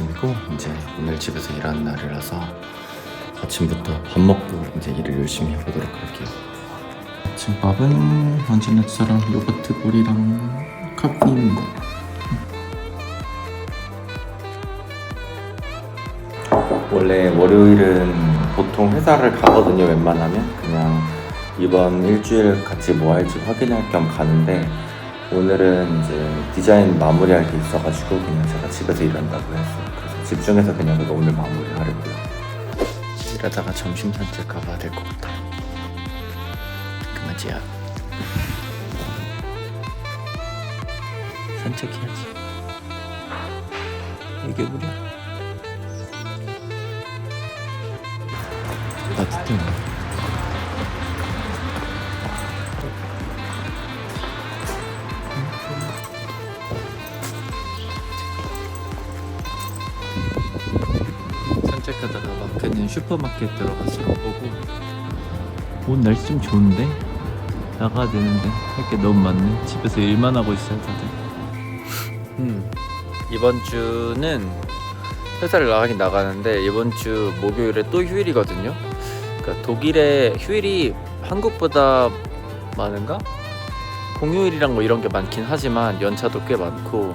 아침이고 이제 오늘 집에서 일하는 날이라서 아침부터 밥 먹고 이제 일을 열심히 해보도록 할게요. 아침밥은 언제나처럼 요거트 볼이랑 커피입니다. 원래 월요일은 보통 회사를 가거든요. 웬만하면 그냥 이번 일주일 같이 뭐 할지 확인할 겸 가는데 오늘은 이제 디자인 마무리할 게 있어가지고 그냥 제가 집에서 일한다고 했어요. 집중해서 그냥 오늘 마무리하려고요. 이러다가 점심 산책 가봐야 될 것 같아요. 그만지야. 산책해야지. 이게 우리야. 따뜻해. 슈퍼마켓 들어가서 보고. 오늘 날씨 좀 좋은데? 나가야 되는데. 할 게 너무 많네. 집에서 일만 하고 있어요 다들 음. 이번 주는 회사를 나가긴 나가는데 이번 주 목요일에 또 휴일이거든요. 그러니까 독일에 휴일이 한국보다 많은가? 공휴일이랑 뭐 이런 게 많긴 하지만 연차도 꽤 많고.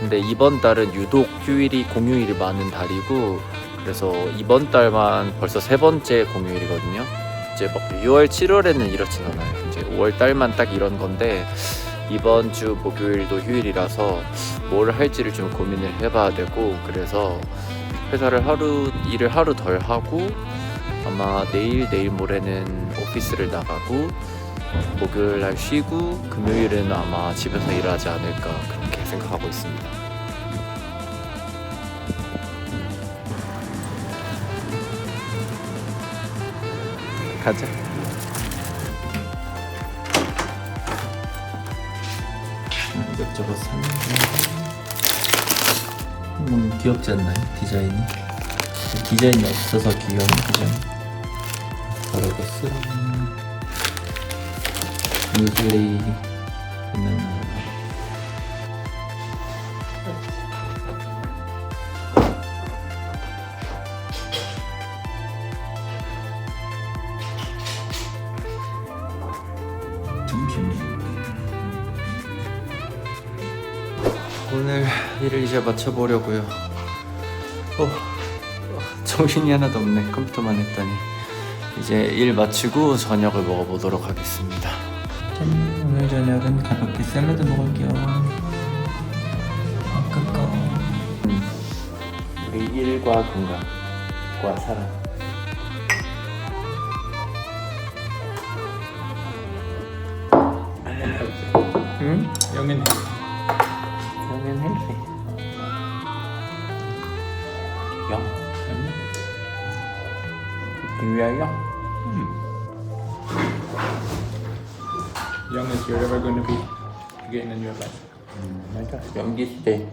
근데 이번 달은 유독 휴일이 공휴일이 많은 달이고 그래서 이번 달만 벌써 세 번째 공휴일이거든요. 이제 막 6월, 7월에는 이렇진 않아요. 이제 5월 달만 딱 이런 건데 이번 주 목요일도 휴일이라서 뭘 할지를 좀 고민을 해봐야 되고 그래서 회사를 하루 일을 하루 덜 하고 아마 내일 내일 모레는 오피스를 나가고 목요일 날 쉬고 금요일은 아마 집에서 일하지 않을까 그렇게 생각하고 있습니다. 가자. 이것저것 샀는데 너무 귀엽지 않나요? 디자인이? 디자인이 없어서 귀여운 디자인? 바로거스 무슬리 오늘 일을 이제 마쳐보려고요. 어, 어, 정신이 하나도 없네. 컴퓨터만 했더니 이제 일 마치고 저녁을 먹어보도록 하겠습니다. 짠, 오늘 저녁은 가볍게 샐러드 먹을게요. 음, 우리 일과 건강과 사랑. 영. 유야 영. young as you're ever going to be again in your life. 맞아. 연기 시대.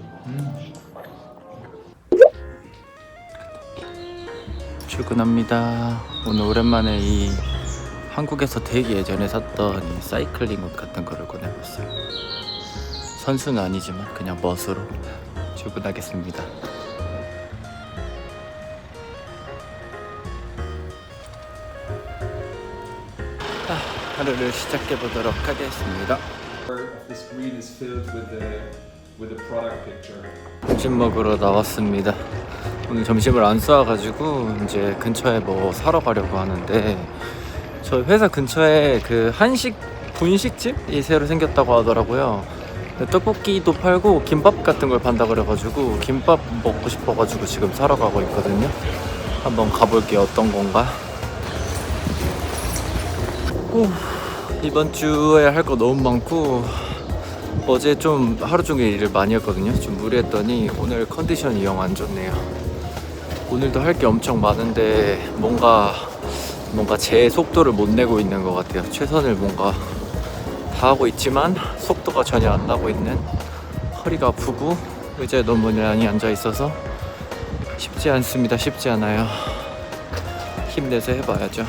출근합니다. 오늘 오랜만에 이 한국에서 되게 예전에 샀던 이 사이클링 옷 같은 거를 꺼내봤어요. 선수는 아니지만 그냥 멋으로 출근하겠습니다. 하루를 시작해 보도록 하겠습니다. 점심 먹으러 나왔습니다. 오늘 점심을 안 쏴가지고 이제 근처에 뭐 사러 가려고 하는데 저희 회사 근처에 그 한식 분식집이 새로 생겼다고 하더라고요. 떡볶이도 팔고 김밥 같은 걸 판다 그래가지고 김밥 먹고 싶어가지고 지금 사러 가고 있거든요. 한번 가볼게요. 어떤 건가? 후, 이번 주에 할 거 너무 많고 어제 좀 하루 종일 일을 많이 했거든요. 좀 무리했더니 오늘 컨디션이 영 안 좋네요. 오늘도 할 게 엄청 많은데 뭔가 뭔가 제 속도를 못 내고 있는 것 같아요. 최선을 뭔가 다 하고 있지만 속도가 전혀 안 나고 있는 허리가 아프고 의자에 너무 많이 앉아 있어서 쉽지 않습니다. 쉽지 않아요. 힘내서 해봐야죠.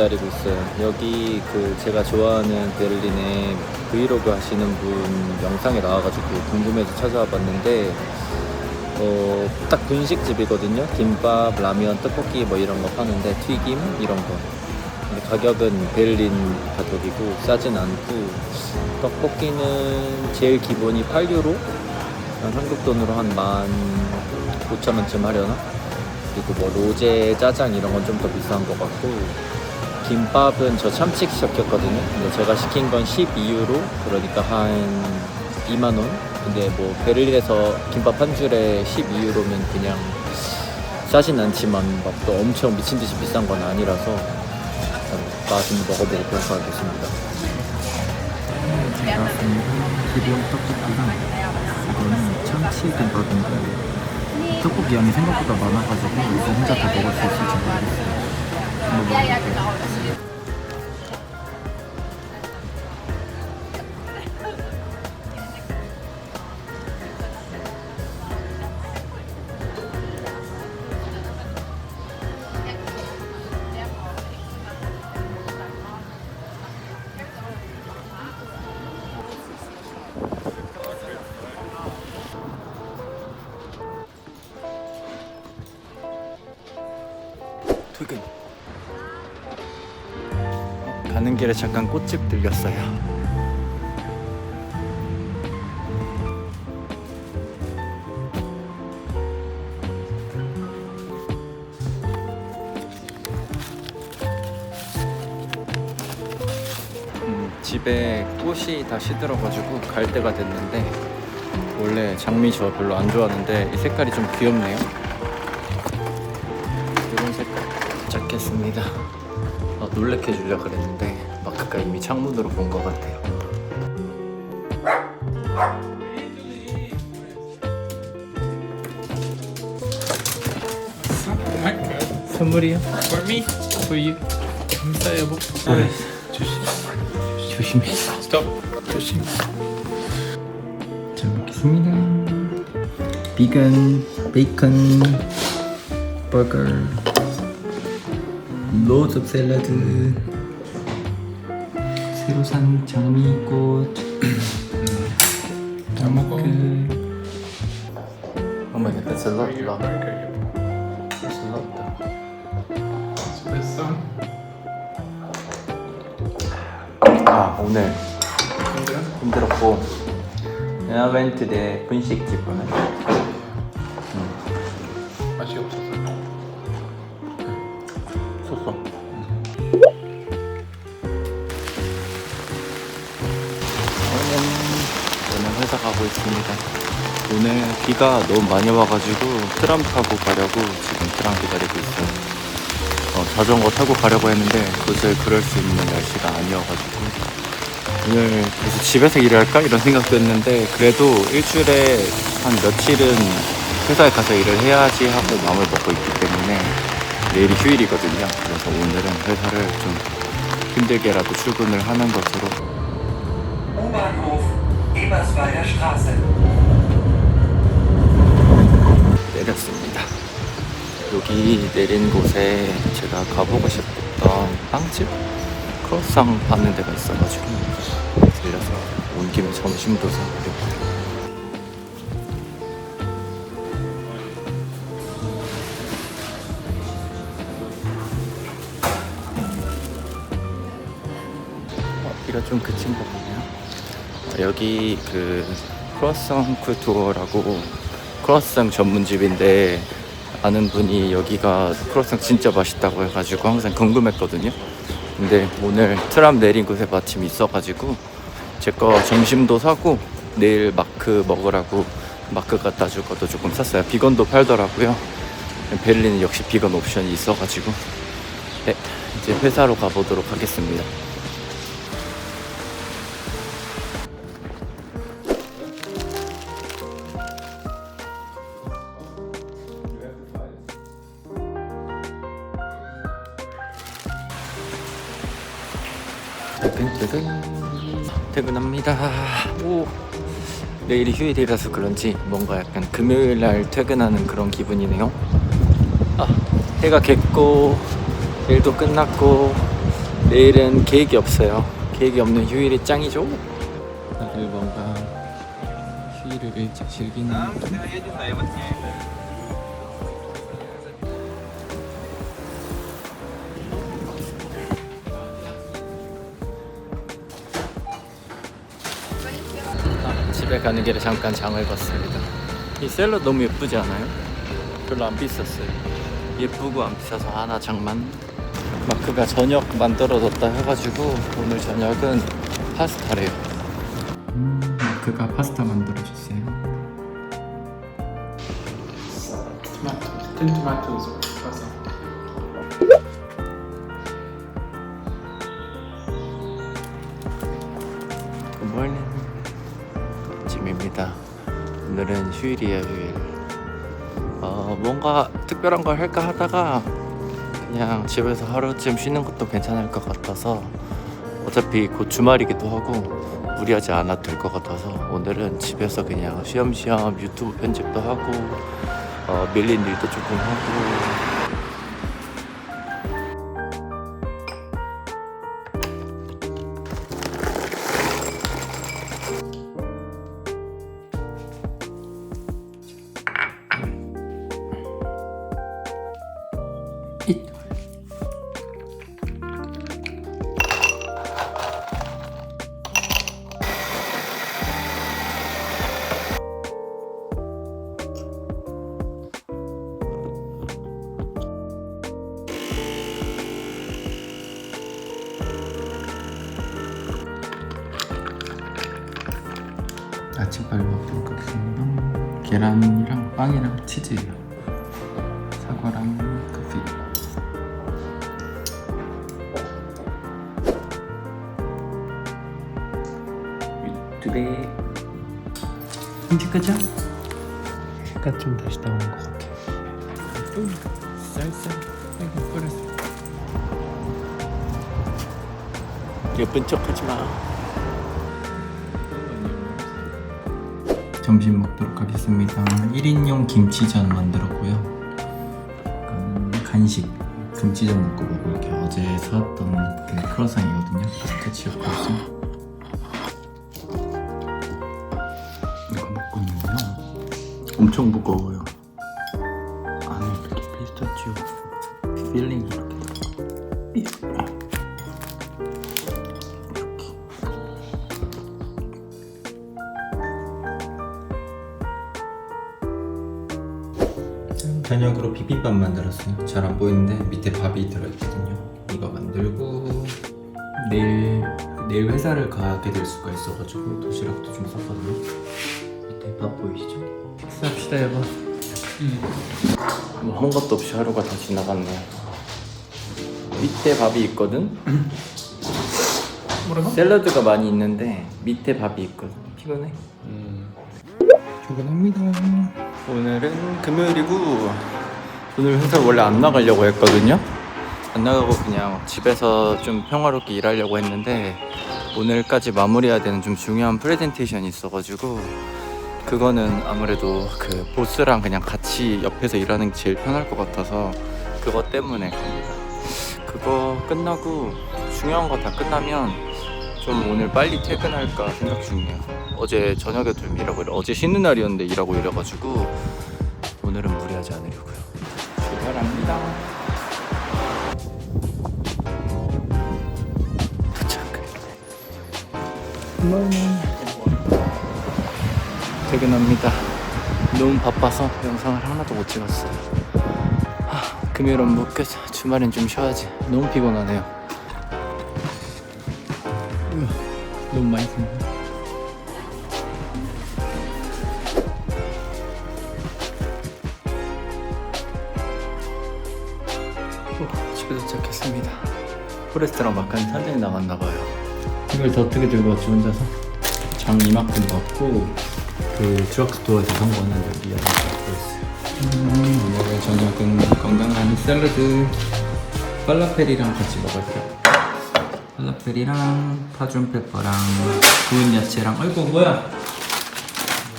기다리고 있어요. 여기 그 제가 좋아하는 베를린에 브이로그 하시는 분 영상에 나와가지고 궁금해서 찾아와 봤는데 어, 딱 분식집이거든요. 김밥, 라면, 떡볶이 뭐 이런 거 파는데 튀김 이런 거. 가격은 베를린 가격이고 싸진 않고 떡볶이는 제일 기본이 8유로 한 한국 돈으로 한 15,000원쯤 하려나? 그리고 뭐 로제, 짜장 이런 건 좀 더 비싼 것 같고 김밥은 저 참치 시켰거든요. 근데 제가 시킨 건 12유로 그러니까 한 2만 원. 근데 뭐 베를린에서 김밥 한 줄에 12유로면 그냥 싸진 않지만 막또 엄청 미친 듯이 비싼 건 아니라서 일단 맛은 먹어보고 평가하겠습니다. 제가 왔습니다. 기본 떡볶이랑 이거는 참치 김밥인데 떡볶이 양이 생각보다 많아가지고 이거 혼자 다 먹을 수 있을지 모르겠어요. 한번 먹어볼게요. 길에 잠깐 꽃집 들렸어요. 음, 집에 꽃이 다 시들어가지고 갈 때가 됐는데 원래 장미 저 별로 안 좋아하는데 이 색깔이 좀 귀엽네요. 이런 색깔 도착했습니다. 아, 놀래켜 주려 그랬는데 마크가 이미 창문으로 본 것 같아요. 선물이요? For me? For you? 감사해요. 뭐? 조심. 조심해. Stop. 조심. 잘 먹겠습니다. 비건, 베이컨, 버거, 로즈 샐러드, 새로 산 장미꽃, 잘 먹어. 그 Oh my god, that's a lot, lot. That's a lot. one. 아 오늘 힘들었고 I went to the 분식집 오늘 맛이 없어 가고 있습니다. 오늘 비가 너무 많이 와가지고 트람 타고 가려고 지금 트람 기다리고 있어요. 어, 자전거 타고 가려고 했는데 도저히 그럴 수 있는 날씨가 아니어가지고. 오늘 그래서 집에서 일할까? 이런 생각도 했는데 그래도 일주일에 한 며칠은 회사에 가서 일을 해야지 하고 마음을 먹고 있기 때문에 내일이 휴일이거든요. 그래서 오늘은 회사를 좀 힘들게라도 출근을 하는 것으로 Eberswalder Straße. 내렸습니다. 여기 내린 곳에 제가 가보고 싶었던 빵집? 크로상 파는 데가 있어가지고 들려서 온 김에 점심도 사보려고 어, 좀 그친 것 여기 그 크로상 쿠투어라고 크로상 전문집인데 아는 분이 여기가 크로상 진짜 맛있다고 해가지고 항상 궁금했거든요. 근데 오늘 트람 내린 곳에 마침 있어가지고 제 거 점심도 사고 내일 마크 먹으라고 마크 갖다 줄 것도 조금 샀어요. 비건도 팔더라고요. 베를린은 역시 비건 옵션이 있어가지고 네, 이제 회사로 가보도록 하겠습니다. 내일이 휴일이라서 그런지 뭔가 약간 금요일 날 퇴근하는 그런 기분이네요. 아 해가 겠고 일도 끝났고 내일은 계획이 없어요. 계획이 없는 휴일이 짱이죠. 다들 뭔가 휴일을 즐기는 집에 가는 길에 잠깐 장을 봤습니다. 이 샐러드 너무 예쁘지 않아요? 별로 안 비쌌어요. 예쁘고 안 비싸서 하나 장만. 마크가 저녁 만들어뒀다 해가지고 오늘 저녁은 파스타래요. 음, 마크가 파스타 만들어줬어요. Tomato. Tin tomatoes or basil. 굿모 닝 짐입니다. 오늘은 휴일이에요 휴일. 어 뭔가 특별한 걸 할까 하다가 그냥 집에서 하루쯤 쉬는 것도 괜찮을 것 같아서 어차피 곧 주말이기도 하고 무리하지 않아도 될 것 같아서 오늘은 집에서 그냥 쉬엄쉬엄 유튜브 편집도 하고 어, 밀린 일도 조금 하고 계란이랑 빵이랑 치즈예요. 사과랑 커피. 위뚜레. 끔찍하죠? 약간 좀 다시 나오는 것 같아. 쌀쌀. 아이고 버렸어. 예쁜 척하지 마. 점심 먹도록 하겠습니다. 1인용 김치전 만들었고요. 약간 간식 김치전 먹고 먹을게요. 어제 사왔던 그 크로상이거든요. 스테치였거든요. 이거 먹고 있는데요. 엄청 무거워요. 안에 이렇게 피스타치오 필링이 비빔밥 만들었어요. 잘 안 보이는데 밑에 밥이 들어있거든요. 이거 만들고 내일 내일 회사를 가게 될 수가 있어가지고 도시락도 좀 쌌거든요. 밑에 밥 보이시죠? 식사합시다 여보. 뭐 한 것도 없이 하루가 다 지나갔네요. 밑에 밥이 있거든. 뭐라고? 샐러드가 많이 있는데 밑에 밥이 있거든. 피곤해. 출근합니다. 오늘은 금요일이고 오늘 회사 원래 안 나가려고 했거든요. 안 나가고 그냥 집에서 좀 평화롭게 일하려고 했는데 오늘까지 마무리해야 되는 좀 중요한 프레젠테이션이 있어가지고 그거는 아무래도 그 보스랑 그냥 같이 옆에서 일하는 게 제일 편할 것 같아서 그것 때문에 갑니다. 그거 끝나고 중요한 거 다 끝나면 좀 오늘 빨리 퇴근할까 생각 중이에요. 어제 저녁에 좀 일하고. 어제 쉬는 날이었는데 일하고 이래가지고 오늘은 무리하지 않으려고요. 출발합니다. 도착. 퇴근합니다. 너무 바빠서 영상을 하나도 못 찍었어요. 하, 금요일 업무 끝. 주말엔 좀 쉬어야지. 너무 피곤하네요. 으, 너무 많이 컸네. 오, 집에 도착했습니다. 포레스트랑 막간 산책이 나갔나 봐요. 이걸 더 어떻게 들고 왔지 혼자서? 장 이만큼 넣고 그 드럭스토어에서 산 거는 여기 안에 갖고 있어요. 음, 오늘 저녁은 건강한 샐러드 팔라펠이랑 같이 먹을게요. 팔라펠이랑 파준페퍼랑 구운 야채랑 아이고 뭐야?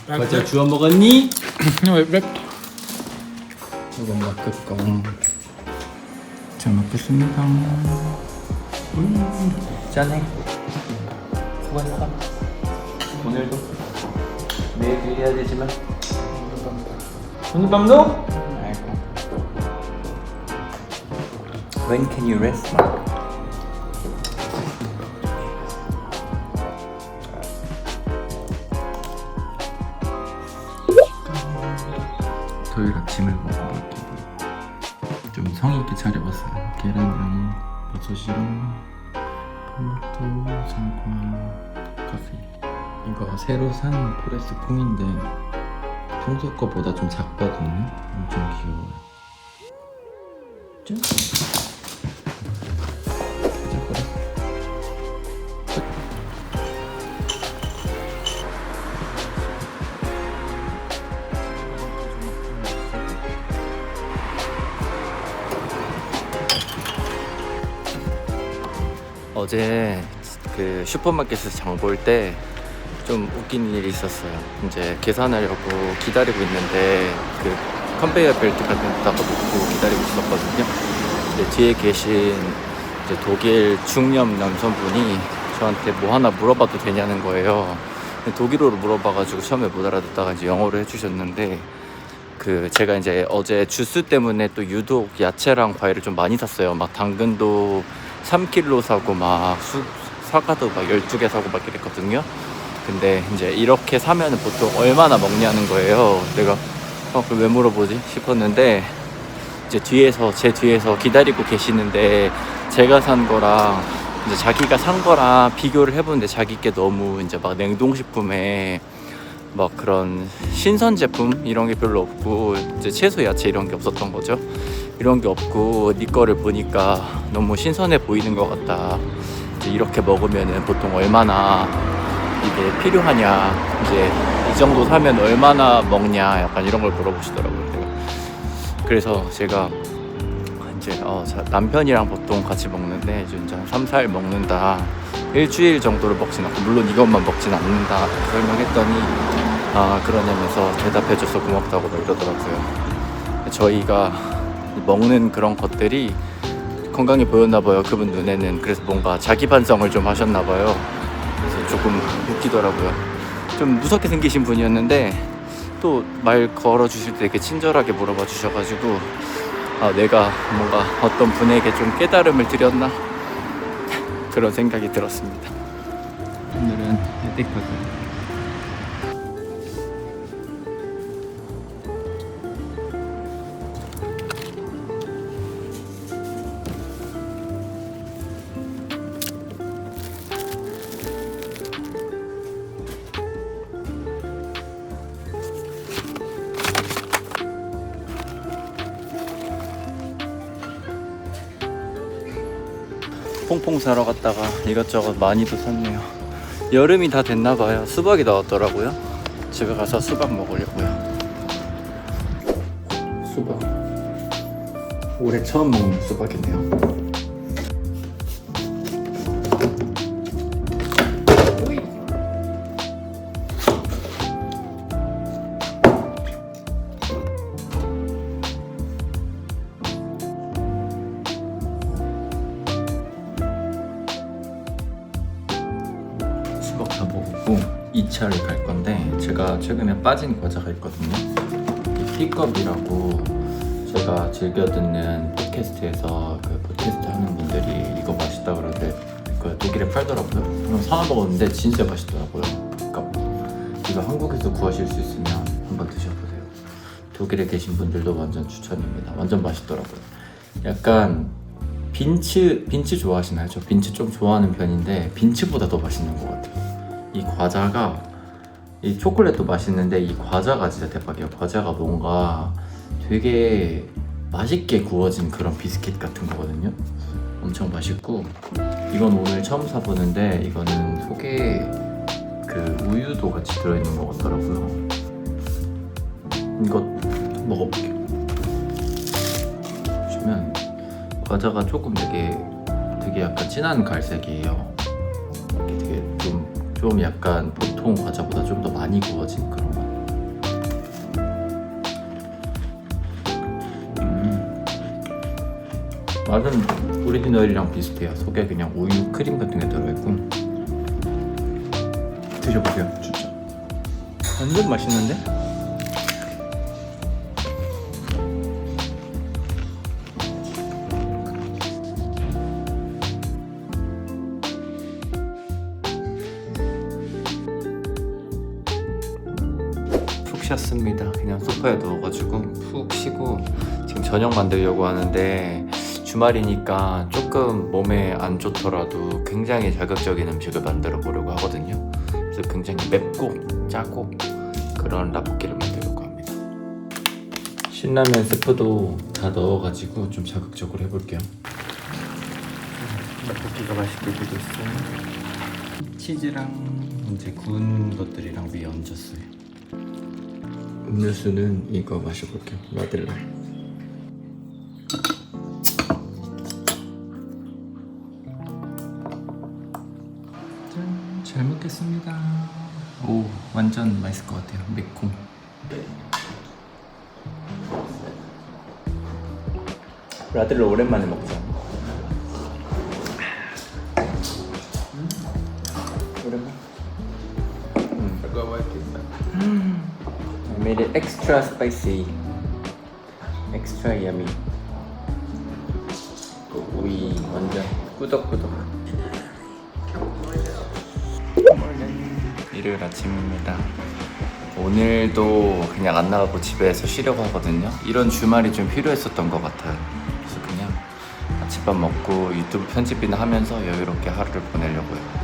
과자 주워 먹었니? Ripped. 이건 거. 잘 먹겠습니다. 짠해. 수고했어. 오늘도 매일 해야 되지만 오늘 밤도? 아이고. When can you rest, Mark? 차려봤어요. 계란이랑 버섯이랑 콜라또 상과 커피. 이거 새로 산 포레스 콩인데 평소 거보다 좀 작거든요. 엄청 귀여워요. 짠. 어제 그 슈퍼마켓에서 장 볼 때 좀 웃긴 일이 있었어요. 이제 계산하려고 기다리고 있는데 그 컨베이어 벨트 같은 데다가 놓고 기다리고 있었거든요. 근데 뒤에 계신 이제 독일 중년 남성분이 저한테 뭐 하나 물어봐도 되냐는 거예요. 독일어로 물어봐가지고 처음에 못 알아듣다가 이제 영어로 해주셨는데 그 제가 이제 어제 주스 때문에 또 유독 야채랑 과일을 좀 많이 샀어요. 막 당근도 3kg 사고 막 수, 사과도 막 12개 사고 막 이랬거든요. 근데 이제 이렇게 사면은 보통 얼마나 먹냐는 거예요. 내가 어, 그걸 왜 물어보지 싶었는데 이제 뒤에서 제 뒤에서 기다리고 계시는데 제가 산 거랑 이제 자기가 산 거랑 비교를 해보는데 자기께 너무 이제 막 냉동식품에 막 그런 신선 제품 이런 게 별로 없고 이제 채소 야채 이런 게 없었던 거죠. 이런 게 없고 네 거를 보니까 너무 신선해 보이는 것 같다. 이렇게 먹으면은 보통 얼마나 이게 필요하냐. 이제 이 정도 사면 얼마나 먹냐. 약간 이런 걸 물어보시더라고요. 제가. 그래서 제가 이제 어, 자- 남편이랑 보통 같이 먹는데 이제 한 3, 4일 먹는다. 일주일 정도를 먹진 않고 물론 이것만 먹진 않는다 설명했더니 아 그러냐면서 대답해줘서 고맙다고 막 이러더라고요 저희가 먹는 그런 것들이 건강해 보였나 봐요 그분 눈에는 그래서 뭔가 자기 반성을 좀 하셨나 봐요 그래서 조금 웃기더라고요 좀 무섭게 생기신 분이었는데 또 말 걸어 주실 때 되게 친절하게 물어봐 주셔가지고 아 내가 뭔가 어떤 분에게 좀 깨달음을 드렸나 그런 생각이 들었습니다. 오늘은 헤드코드. 퐁퐁 사러 갔다가 이것저것 많이도 샀네요. 여름이 다 됐나 봐요. 수박이 나왔더라고요. 집에 가서 수박 먹으려고요. 수박. 올해 처음 먹는 수박이네요. 2차를 갈 건데 제가 최근에 빠진 과자가 있거든요. 이 픽업이라고 제가 즐겨 듣는 팟캐스트에서 그 팟캐스트 하는 분들이 이거 맛있다 그러는데 그 독일에 팔더라고요. 한번 사와 먹었는데 진짜 맛있더라고요. 그러니까 이거 한국에서 구하실 수 있으면 한번 드셔보세요. 독일에 계신 분들도 완전 추천입니다. 완전 맛있더라고요. 약간 빈츠 빈츠 좋아하시나요? 저 빈츠 좀 좋아하는 편인데 빈츠보다 더 맛있는 것 같아요. 이 과자가 이 초콜릿도 맛있는데 이 과자가 진짜 대박이에요. 과자가 뭔가 되게 맛있게 구워진 그런 비스킷 같은 거거든요. 엄청 맛있고 이건 오늘 처음 사보는데 이거는 속에 그 우유도 같이 들어있는 것 같더라고요. 이거 먹어볼게요. 보시면 과자가 조금 되게 되게 약간 진한 갈색이에요. 되게 좀, 좀 약간 보통 과자보다 좀 더 많이 구워진 그런 맛. 음. 맛은 오리지널이랑 비슷해요. 속에 그냥 우유 크림 같은 게 들어있고 드셔보세요. 진짜 완전 맛있는데? 푹 쉬었습니다. 그냥 소파에 누워가지고 푹 쉬고 지금 저녁 만들려고 하는데 주말이니까 조금 몸에 안 좋더라도 굉장히 자극적인 음식을 만들어 보려고 하거든요. 그래서 굉장히 맵고 짜고 그런 라볶이를 만들려고 합니다. 신라면 스프도 다 넣어가지고 좀 자극적으로 해볼게요. 라볶이가 맛있게 되고 있어요. 치즈랑 이제 구운 것들이랑 위에 얹었어요. 음료수는 이거 마셔볼게요. 라딜라. 짠, 잘 먹겠습니다. 오, 완전 맛있을 것 같아요. 매콤. 라딜라 오랜만에 먹자. It extra spicy, extra yummy. 오이 완전 꾸덕꾸덕. 일요일 아침입니다. 오늘도 그냥 안 나가고 집에서 쉬려고 하거든요. 이런 주말이 좀 필요했었던 것 같아요. 그래서 그냥 아침밥 먹고 유튜브 편집이나 하면서 여유롭게 하루를 보내려고요.